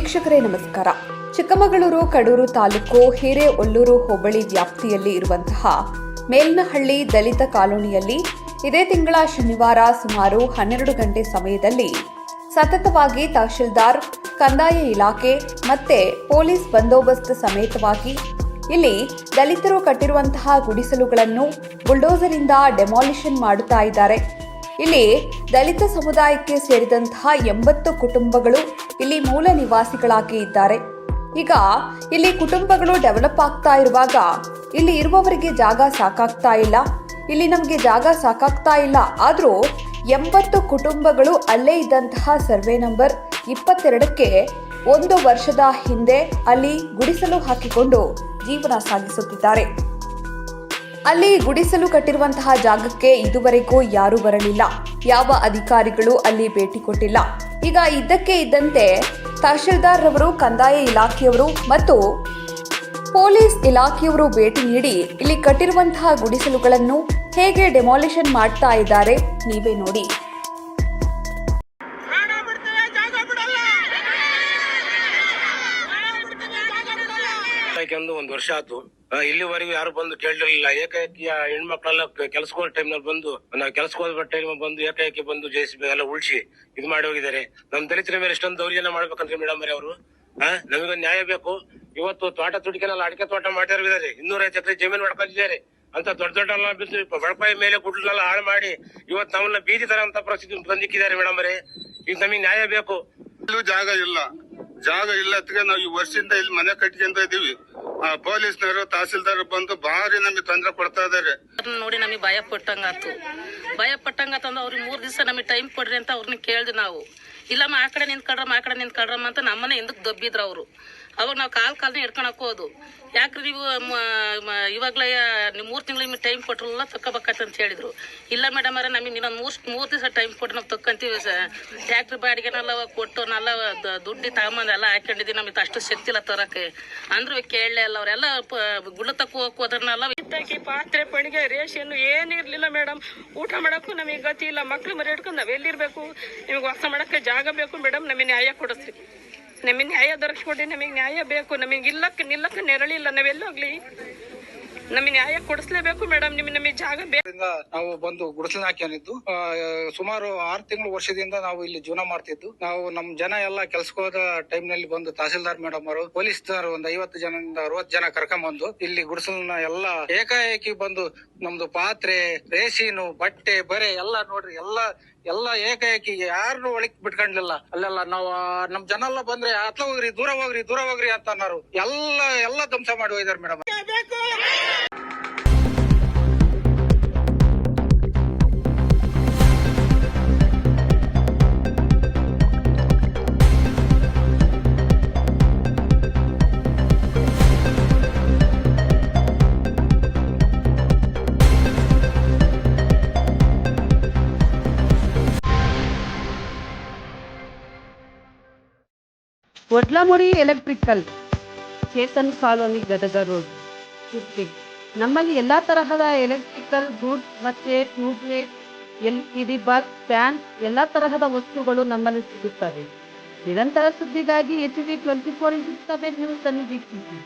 ನಮಸ್ಕಾರ. ಚಿಕ್ಕಮಗಳೂರು, ಕಡೂರು ತಾಲೂಕು, ಹಿರೇಒಲ್ಲೂರು ಹೋಬಳಿ ವ್ಯಾಪ್ತಿಯಲ್ಲಿ ಇರುವಂತಹ ಮೇಲ್ನಹಳ್ಳಿ ದಲಿತ ಕಾಲೋನಿಯಲ್ಲಿ ಇದೇ ತಿಂಗಳ ಶನಿವಾರ ಸುಮಾರು ಹನ್ನೆರಡು ಗಂಟೆ ಸಮಯದಲ್ಲಿ ಸತತವಾಗಿ ತಹಶೀಲ್ದಾರ್, ಕಂದಾಯ ಇಲಾಖೆ ಮತ್ತೆ ಪೊಲೀಸ್ ಬಂದೋಬಸ್ತ್ ಸಮೇತವಾಗಿ ಇಲ್ಲಿ ದಲಿತರು ಕಟ್ಟಿರುವಂತಹ ಗುಡಿಸಲುಗಳನ್ನು ಬುಲ್ಡೋಸರಿಂದ ಡೆಮಾಲಿಷನ್ ಮಾಡುತ್ತಾ ಇದ್ದಾರೆ. ಇಲ್ಲಿ ದಲಿತ ಸಮುದಾಯಕ್ಕೆ ಸೇರಿದಂತಹ ಎಂಬತ್ತು ಕುಟುಂಬಗಳು ಇಲ್ಲಿ ಮೂಲ ನಿವಾಸಿಗಳಾಗಿ ಇದ್ದಾರೆ. ಈಗ ಇಲ್ಲಿ ಕುಟುಂಬಗಳು ಡೆವಲಪ್ ಆಗ್ತಾ ಇರುವಾಗ ಇಲ್ಲಿ ಇರುವವರಿಗೆ ಜಾಗ ಸಾಕಾಗ್ತಾ ಇಲ್ಲ. ಇಲ್ಲಿ ನಮಗೆ ಜಾಗ ಸಾಕಾಗ್ತಾ ಇಲ್ಲ. ಆದರೂ ಎಂಬತ್ತು ಕುಟುಂಬಗಳು ಅಲ್ಲೇ ಇದ್ದಂತಹ ಸರ್ವೆ ನಂಬರ್ ಇಪ್ಪತ್ತೆರಡಕ್ಕೆ ಒಂದು ವರ್ಷದ ಹಿಂದೆ ಅಲ್ಲಿ ಗುಡಿಸಲು ಹಾಕಿಕೊಂಡು ಜೀವನ ಸಾಗಿಸುತ್ತಿದ್ದಾರೆ. ಅಲ್ಲಿ ಗುಡಿಸಲು ಕಟ್ಟಿರುವಂತಹ ಜಾಗಕ್ಕೆ ಇದುವರೆಗೂ ಯಾರೂ ಬರಲಿಲ್ಲ. ಯಾವ ಅಧಿಕಾರಿಗಳು ಅಲ್ಲಿ ಭೇಟಿ ಕೊಟ್ಟಿಲ್ಲ. ಈಗ ಇದ್ದಕ್ಕೆ ಇದ್ದಂತೆ ತಹಶೀಲ್ದಾರ್ ರವರು ಕಂದಾಯ ಇಲಾಖೆಯವರು ಮತ್ತು ಪೊಲೀಸ್ ಇಲಾಖೆಯವರು ಭೇಟಿ ನೀಡಿ ಇಲ್ಲಿ ಕಟ್ಟಿರುವಂತಹ ಗುಡಿಸಲುಗಳನ್ನು ಹೇಗೆ ಡೆಮಾಲಿಷನ್ ಮಾಡ್ತಾ ಇದ್ದಾರೆ ನೀವೇ ನೋಡಿ. ಒಂದು ವರ್ಷ ಆಯ್ತು. ಇಲ್ಲಿವರೆಗೂ ಯಾರು ಬಂದು ಕೇಳಿರ್ಲಿಲ್ಲ ಏಕಾಏಕಿ ಹೆಣ್ಮಕ್ಳೆಲ್ಲ ಕೆಲ್ಸಕ್ಕೆ ಟೈಮ್ನಲ್ಲಿ ಬಂದು, ನಾವು ಹೋದ ಟೈಮ್ ಬಂದು ಏಕಾಏಕಿ ಬಂದು ಜೈಸಿ ಎಲ್ಲ ಉಳಿಸಿ ಇದು ಮಾಡಿ ಹೋಗಿದ್ದಾರೆ. ನಮ್ ದಲಿತರ ಮೇಲೆ ಎಷ್ಟೊಂದು ದೌರ್ಜನ್ಯ ಮಾಡ್ಬೇಕಂದ್ರೆ ಮೇಡಮ್ ಅವರು ನಮಗೊಂದು ನ್ಯಾಯ ಬೇಕು. ಇವತ್ತು ತೋಟ ತುಡಿಕೆನಲ್ಲ ಅಡಿಕೆ ತೋಟ ಮಾಡಿದ್ದಾರೆ ಇನ್ನೂರ ಐದು ಎಕರೆ ಜಮೀನು ಮಾಡ್ಕೊಂಡಿದ್ದಾರೆ. ಅಂತ ದೊಡ್ಡ ದೊಡ್ಡ ಬಡಪಾಯಿ ಮೇಲೆ ಗುಡ್ಲೆಲ್ಲ ಹಾಳು ಮಾಡಿ ಇವತ್ತು ನಮ್ಮನ್ನ ಬೀದಿ ತರ ಅಂತ ಪರಿಸ್ಥಿತಿ ಬಂದಿಕ್ಕಿದ್ದಾರೆ ಮೇಡಮ್ ಅವರೇ. ಈಗ ನಮಗೆ ನ್ಯಾಯ ಬೇಕು. ಇಲ್ಲೂ ಜಾಗ ಇಲ್ಲ. ಜಾಗ ಇಲ್ಲತ್ಗೆ ನಾವು ಈ ವರ್ಷದಿಂದ ಇಲ್ಲಿ ಮನೆ ಕಟ್ಕೊಂತ ಇದೀವಿ ಪೊಲೀಸ್ನವರು ತಹಸೀಲ್ದಾರ್ ಬಂದು ಭಾರಿ ನಮಗೆ ತೊಂದರೆ ಕೊಡ್ತಾ ಇದಾರೆ. ನೋಡಿ ನಮಗೆ ಭಯ ಪಟ್ಟಂಗಾತು. ಭಯ ಪಟ್ಟಂಗಾತಂದು ಅವ್ರಿಗೆ ಮೂರ್ ದಿವಸ ನಮಗೆ ಟೈಮ್ ಕೊಡ್ರಿ ಅಂತ ಅವ್ರನ್ನ ಕೇಳ್ದೆ ನಾವು. ಇಲ್ಲಮ್ಮ ಆ ಕಡೆ ನಿಂತ್ಕೊಳ್ರಮ್ಮ ಆ ಕಡೆ ನಿಂತ್ಕಡ್ರಮ್ಮ ಅಂತ ನಮ್ಮನ್ನ ಹಿಂದಕ್ಕೆ ದಬ್ಬಿದ್ರು ಅವರು. ಅವಾಗ ನಾವು ಕಾಲ್ ಕಾಲನೇ ಹಿಡ್ಕೊಳಕ್ ಹೋದು. ಯಾಕ್ರಿ ನೀವು ಇವಾಗಲೇ ನೀವು ಮೂರು ತಿಂಗಳು ನಿಮಗೆ ಟೈಮ್ ಕೊಟ್ಟರಲ್ಲ ತಕ್ಕೋಬೇಕಂತ ಅಂತ ಹೇಳಿದ್ರು. ಇಲ್ಲ ಮೇಡಮ್ ಅವರೇ, ನಮಗೆ ಇನ್ನೊಂದು ಮೂರು ಮೂರು ದಿವಸ ಟೈಮ್ ಕೊಟ್ಟು ನಾವು ತಕ್ಕಂತೀವಿ ಟ್ಯಾಕ್ಟ್ರಿ ಬಾಡಿಗೆನೆಲ್ಲ ಕೊಟ್ಟು ನಲ್ಲ ದುಡ್ಡಿ ತಗೊಂಬಂದು ಎಲ್ಲ ಹಾಕೊಂಡಿದ್ದೀವಿ ನಮಗೆ ಅಷ್ಟು ಶಕ್ತಿ ಇಲ್ಲ ತರಕ್ಕೆ ಅಂದ್ರೂ ಕೇಳಲೇ ಅಲ್ಲ ಅವರೆಲ್ಲ ಗುಳ್ಳ ತಕ್ಕ ಹೋಗೋದ್ರನ್ನೆಲ್ಲ ಇತ್ತಾಕಿ ಪಾತ್ರೆ ಪಣಿಗೆ ರೇಷನ್ ಏನಿರ್ಲಿಲ್ಲ ಮೇಡಮ್ ಊಟ ಮಾಡೋಕ್ಕೂ ನಮಗೆ ಗತಿ ಇಲ್ಲ. ಮಕ್ಳು ಮರಿ ಹಿಡ್ಕೊಂಡು ನಾವು ಎಲ್ಲಿರಬೇಕು? ನಿಮಗೆ ವಾಸ ಮಾಡಕ್ಕೆ ಜಾಗ ಬೇಕು ಮೇಡಮ್ ನಮಗೆ ನ್ಯಾಯ ಕೊಡಿಸ್ರಿ. ನಮಗೆ ನ್ಯಾಯ ದೊರಕಿಸ್ಕೊಡಿ ನಮಗೆ ನ್ಯಾಯ ಬೇಕು ನಮಗೆ ಇಲ್ಲಕ್ಕೆ ನಿಲ್ಲಕ್ಕೆ ನೆರಳಿಲ್ಲ ನಾವೆಲ್ಲೋಗ್ಲಿ ನಮಗೆ ನ್ಯಾಯ ಕೊಡಿಸ್ಲೇಬೇಕು ಮೇಡಮ್ ನಿಮ್ಗೆ ನಮಗೆ ಜಾಗ ಬೇಕಿಂದ ನಾವು ಬಂದು ಗುಡಿಸಲು ಹಾಕ್ಯಾನಿದ್ದು. ಆ, ಸುಮಾರು ಆರು ತಿಂಗಳು ವರ್ಷದಿಂದ ನಾವು ಇಲ್ಲಿ ಜೀವನ ಮಾಡ್ತಿದ್ದು. ನಾವು ನಮ್ ಜನ ಎಲ್ಲ ಕೆಲ್ಸಕ್ಕೋದ ಟೈಮ್ನಲ್ಲಿ ಬಂದು ತಹಸೀಲ್ದಾರ್ ಮೇಡಮ್ ಅವರು ಪೊಲೀಸ್ನವರು ಒಂದ್ ಐವತ್ತು ಜನದಿಂದ ಅರವತ್ತು ಜನ ಕರ್ಕೊಂಡ್ ಬಂದು ಇಲ್ಲಿ ಗುಡಿಸಲನ್ನ ಎಲ್ಲ ಏಕಾಏಕಿ ಬಂದು ನಮ್ದು ಪಾತ್ರೆ ರೇಸಿನು ಬಟ್ಟೆ ಬರೆ ಎಲ್ಲ ನೋಡ್ರಿ ಎಲ್ಲ ಎಲ್ಲ ಏಕಾಏಕಿ ಯಾರನ್ನು ಒಳಕ್ ಬಿಟ್ಕೊಂಡಿಲ್ಲ. ಅಲ್ಲೆಲ್ಲ ನಾವು ನಮ್ ಜನ ಎಲ್ಲ ಬಂದ್ರೆ ಹತ್ಲ ಹೋಗ್ರಿ, ದೂರ ಹೋಗ್ರಿ ದೂರ ಹೋಗ್ರಿ ಅಂತ ಅನ್ನೋರು. ಎಲ್ಲ ಎಲ್ಲ ಧ್ವಂಸ ಮಾಡಿ ಹೋಗಿದಾರೆ ಮೇಡಮ್. ಬೇಕು Vadlamuri electrical. Chetan colony, Gadag road. Sirsi. ನಮ್ಮಲ್ಲಿ ಎಲ್ಲ ತರಹದ ಎಲೆಕ್ಟ್ರಿಕಲ್ ಗೂಡ್ ಮತ್ತೆ tubelight, L E D bulb, fan, ಎಲ್ಲ ತರಹದ ವಸ್ತುಗಳು ನಮ್ಮಲ್ಲಿ ಸಿಗುತ್ತವೆ. ನಿರಂತರ ಸುದ್ದಿಗಾಗಿ H D twenty four into seven news ಅನ್ನು ವೀಕ್ಷಿಸಿ.